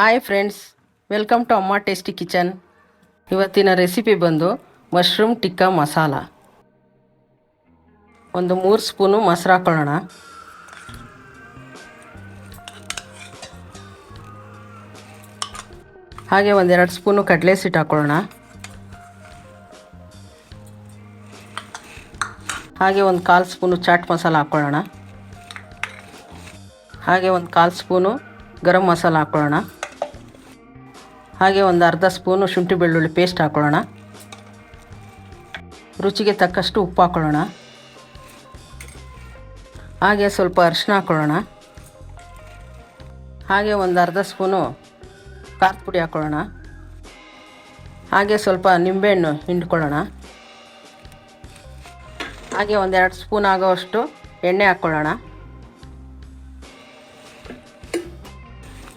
Hi friends welcome to Amma tasty kitchen ಇವತ್ತಿನ recipe ಬಂದು mushroom tikka masala ಒಂದು ಮೂರು ಸ್ಪೂನು ಮೊಸರು ಹಾಕೊಳ್ಳೋಣ. ಹಾಗೆ ಒಂದೆರಡು ಸ್ಪೂನು ಕಡಲೆ ಸಿಟ್ಟು ಹಾಕೊಳ್ಳೋಣ. ಹಾಗೆ ಒಂದು ಕಾಲು ಸ್ಪೂನು ಚಾಟ್ ಮಸಾಲ ಹಾಕ್ಕೊಳ್ಳೋಣ ಹಾಗೆ ಒಂದು ಕಾಲು ಸ್ಪೂನು ಗರಂ ಮಸಾಲ ಹಾಕ್ಕೊಳ್ಳೋಣ ಹಾಗೆ ಒಂದು ಅರ್ಧ ಸ್ಪೂನು ಶುಂಠಿ ಬೆಳ್ಳುಳ್ಳಿ ಪೇಸ್ಟ್ ಹಾಕೊಳ್ಳೋಣ. ರುಚಿಗೆ ತಕ್ಕಷ್ಟು ಉಪ್ಪು ಹಾಕೊಳ್ಳೋಣ. ಹಾಗೆ ಸ್ವಲ್ಪ ಅರಿಶಿನ ಹಾಕ್ಕೊಳ್ಳೋಣ ಹಾಗೆ ಒಂದು ಅರ್ಧ ಸ್ಪೂನು ಖಾರದ ಪುಡಿ ಹಾಕ್ಕೊಳ್ಳೋಣ ಹಾಗೆ ಸ್ವಲ್ಪ ನಿಂಬೆಹಣ್ಣು ಹಿಂಡ್ಕೊಳ್ಳೋಣ. ಹಾಗೆ ಒಂದೆರಡು ಸ್ಪೂನ್ ಆಗೋವಷ್ಟು ಎಣ್ಣೆ ಹಾಕ್ಕೊಳ್ಳೋಣ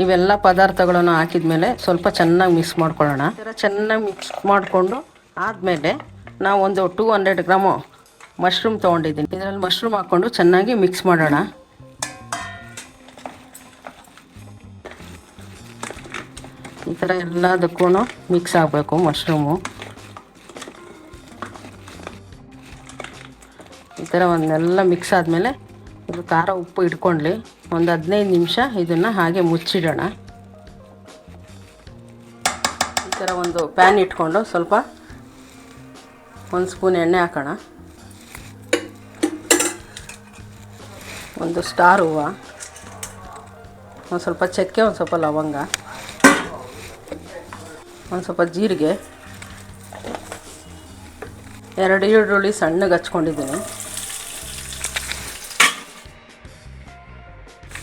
ಇವೆಲ್ಲ ಪದಾರ್ಥಗಳನ್ನು ಹಾಕಿದ ಮೇಲೆ ಸ್ವಲ್ಪ ಚೆನ್ನಾಗಿ ಮಿಕ್ಸ್ ಮಾಡ್ಕೊಳ್ಳೋಣ. ಈ ಚೆನ್ನಾಗಿ ಮಿಕ್ಸ್ ಮಾಡಿಕೊಂಡು ಆದಮೇಲೆ ನಾವು ಒಂದು ಟೂ ಹಂಡ್ರೆಡ್ ಗ್ರಾಮು ಮಶ್ರೂಮ್ ತೊಗೊಂಡಿದ್ದೀನಿ. ಇದರಲ್ಲಿ ಮಶ್ರೂಮ್ ಹಾಕ್ಕೊಂಡು ಚೆನ್ನಾಗಿ ಮಿಕ್ಸ್ ಮಾಡೋಣ. ಈ ಥರ ಎಲ್ಲದಕ್ಕೂ ಮಿಕ್ಸ್ ಆಗಬೇಕು ಮಶ್ರೂಮು ಈ ಥರ ಒಂದೆಲ್ಲ ಮಿಕ್ಸ್ ಆದಮೇಲೆ ಇದು ಖಾರ ಉಪ್ಪು ಇಟ್ಕೊಂಡ್ಲಿ. ಒಂದು ಹದಿನೈದು ನಿಮಿಷ ಇದನ್ನು ಹಾಗೆ ಮುಚ್ಚಿಡೋಣ. ಈ ಥರ ಒಂದು ಪ್ಯಾನ್ ಇಟ್ಕೊಂಡು ಸ್ವಲ್ಪ ಒಂದು ಸ್ಪೂನ್ ಎಣ್ಣೆ ಹಾಕೋಣ. ಒಂದು ಸ್ಟಾರ್ ಹೂವು, ಒಂದು ಸ್ವಲ್ಪ ಚಕ್ಕೆ, ಒಂದು ಸ್ವಲ್ಪ ಲವಂಗ, ಒಂದು ಸ್ವಲ್ಪ ಜೀರಿಗೆ. ಎರಡು ಈರುಳ್ಳಿ ಸಣ್ಣಗೆ ಹಚ್ಕೊಂಡಿದ್ದೀನಿ.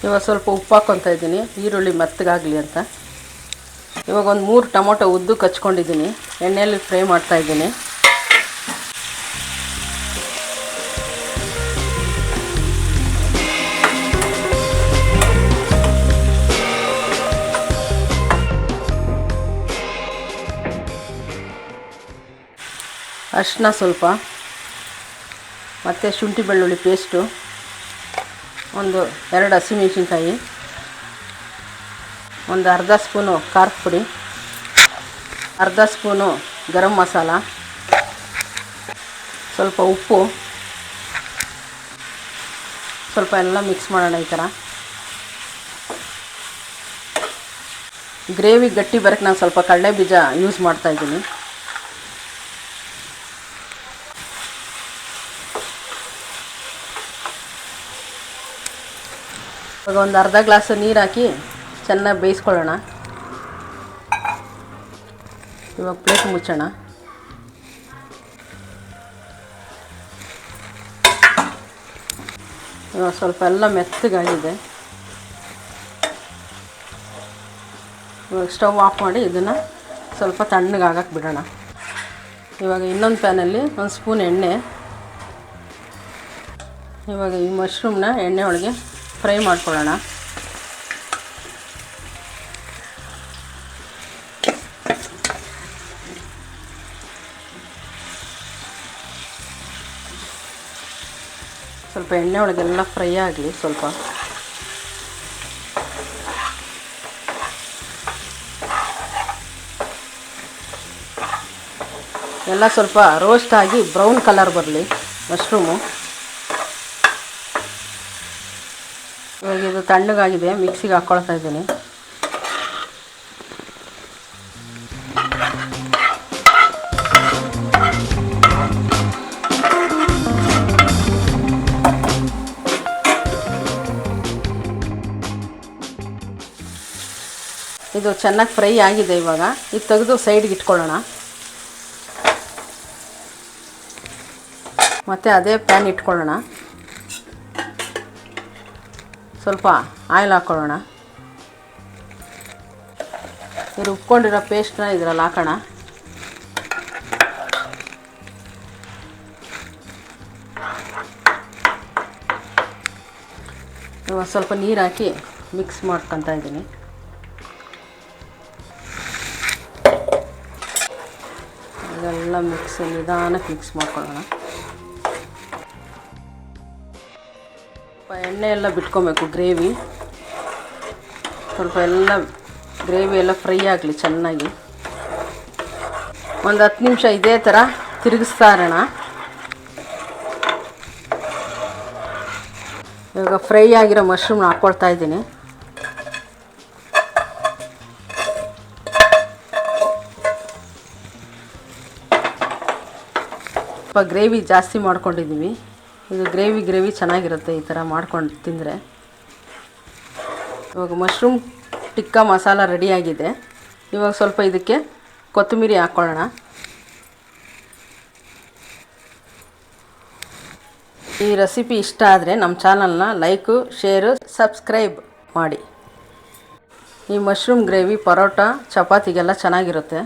ಇವಾಗ ಸ್ವಲ್ಪ ಉಪ್ಪು ಹಾಕ್ಕೊತಾ ಇದ್ದೀನಿ, ಈರುಳ್ಳಿ ಮೆತ್ತಗಾಗಲಿ ಅಂತ. ಇವಾಗ ಒಂದು ಮೂರು ಟೊಮೊಟೊ ಉದ್ದು ಕಚ್ಕೊಂಡಿದ್ದೀನಿ, ಎಣ್ಣೆಯಲ್ಲಿ ಫ್ರೈ ಮಾಡ್ತಾಯಿದ್ದೀನಿ ಅರಿಶಿನ ಸ್ವಲ್ಪ, ಮತ್ತು ಶುಂಠಿ ಬೆಳ್ಳುಳ್ಳಿ ಪೇಸ್ಟು ಒಂದು ಎರಡು ಹಸಿಮೆಣಸಿನ್ಕಾಯಿ, ಒಂದು ಅರ್ಧ ಸ್ಪೂನು ಖಾರದ ಪುಡಿ, ಅರ್ಧ ಸ್ಪೂನು ಗರಂ ಮಸಾಲ, ಸ್ವಲ್ಪ ಉಪ್ಪು, ಸ್ವಲ್ಪ ಎಲ್ಲ ಮಿಕ್ಸ್ ಮಾಡೋಣ ಈ ಥರ. ಗ್ರೇವಿ ಗಟ್ಟಿ ಬರೋಕ್ಕೆ ನಾನು ಸ್ವಲ್ಪ ಕಡಲೆ ಬೀಜ ಯೂಸ್ ಮಾಡ್ತಾಯಿದ್ದೀನಿ ಇವಾಗ ಒಂದು ಅರ್ಧ ಗ್ಲಾಸ್ ನೀರು ಹಾಕಿ ಚೆನ್ನಾಗಿ ಬೇಯಿಸ್ಕೊಳ್ಳೋಣ. ಇವಾಗ ಪ್ಲೇಟ್ ಮುಚ್ಚೋಣ. ಇವಾಗ ಸ್ವಲ್ಪ ಎಲ್ಲ ಮೆತ್ತಗಾಗಿದೆ. ಇವಾಗ ಸ್ಟವ್ ಆಫ್ ಮಾಡಿ ಇದನ್ನು ಸ್ವಲ್ಪ ತಣ್ಣಗಾಗಕ್ಕೆ ಬಿಡೋಣ. ಇವಾಗ ಇನ್ನೊಂದು ಪ್ಯಾನಲ್ಲಿ ಒಂದು ಸ್ಪೂನ್ ಎಣ್ಣೆ. ಇವಾಗ ಈ ಮಶ್ರೂಮ್ನ ಎಣ್ಣೆ ಒಳಗೆ ಫ್ರೈ ಮಾಡ್ಕೊಳ್ಳೋಣ. ಸ್ವಲ್ಪ ಎಣ್ಣೆ ಒಳಗೆಲ್ಲ ಫ್ರೈ ಆಗಲಿ ಸ್ವಲ್ಪ. ಎಲ್ಲ ಸ್ವಲ್ಪ ರೋಸ್ಟ್ ಆಗಿ ಬ್ರೌನ್ ಕಲರ್ ಬರಲಿ ಮಶ್ರೂಮು ಇವಾಗ ಇದು ತಣ್ಣಗಾಗಿದೆ ಮಿಕ್ಸಿಗೆ ಹಾಕ್ಕೊಳ್ತಾ ಇದ್ದೀನಿ. ಇದು ಚೆನ್ನಾಗಿ ಫ್ರೈ ಆಗಿದೆ ಇವಾಗ. ಇದು ತೆಗೆದು ಸೈಡ್ಗೆ ಇಟ್ಕೊಳ್ಳೋಣ. ಮತ್ತು ಅದೇ ಪ್ಯಾನ್ ಇಟ್ಕೊಳ್ಳೋಣ. ಸ್ವಲ್ಪ ಆಯಿಲ್ ಹಾಕ್ಕೊಳ್ಳೋಣ ಇದು ರುಬ್ಕೊಂಡಿರೋ ಪೇಸ್ಟ್ನ ಇದರಲ್ಲಿ ಹಾಕೋಣ. ಇವಾಗ ಸ್ವಲ್ಪ ನೀರು ಹಾಕಿ ಮಿಕ್ಸ್ ಮಾಡ್ಕೊತಾ ಇದ್ದೀನಿ. ಇದೆಲ್ಲ ಮಿಕ್ಸ್ ನಿಧಾನಕ್ಕೆ ಮಿಕ್ಸ್ ಮಾಡ್ಕೊಳ್ಳೋಣ. ಸ್ವಲ್ಪ ಎಣ್ಣೆ ಎಲ್ಲ ಬಿಟ್ಕೊಬೇಕು, ಗ್ರೇವಿ. ಸ್ವಲ್ಪ ಎಲ್ಲ ಗ್ರೇವಿ ಎಲ್ಲ ಫ್ರೈ ಆಗಲಿ ಚೆನ್ನಾಗಿ. ಒಂದು ಹತ್ತು ನಿಮಿಷ ಇದೇ ಥರ ತಿರುಗಿಸ್ತಾ ಇರೋಣ. ಇವಾಗ ಫ್ರೈ ಆಗಿರೋ ಮಶ್ರೂಮ್ನ ಹಾಕ್ಕೊಳ್ತಾ ಇದ್ದೀನಿ. ಸ್ವಲ್ಪ ಗ್ರೇವಿ ಜಾಸ್ತಿ ಮಾಡ್ಕೊಂಡಿದ್ದೀವಿ ಇದು ಗ್ರೇವಿ ಗ್ರೇವಿ ಚೆನ್ನಾಗಿರುತ್ತೆ ಈ ಥರ ಮಾಡ್ಕೊಂಡು ತಿಂದರೆ. ಇವಾಗ ಮಶ್ರೂಮ್ ಟಿಕ್ಕ ಮಸಾಲ ರೆಡಿಯಾಗಿದೆ ಇವಾಗ ಸ್ವಲ್ಪ ಇದಕ್ಕೆ ಕೊತ್ತಂಬರಿ ಹಾಕ್ಕೊಳ್ಳೋಣ ಈ ರೆಸಿಪಿ ಇಷ್ಟ ಆದರೆ ನಮ್ಮ ಚಾನಲ್ನ ಲೈಕು ಶೇರು ಸಬ್ಸ್ಕ್ರೈಬ್ ಮಾಡಿ. ಈ ಮಶ್ರೂಮ್ ಗ್ರೇವಿ ಪರೋಟ, ಚಪಾತಿಗೆಲ್ಲ ಚೆನ್ನಾಗಿರುತ್ತೆ.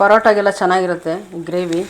ಪರೋಟಾಗೆಲ್ಲ ಚೆನ್ನಾಗಿರುತ್ತೆ ಗ್ರೇವಿ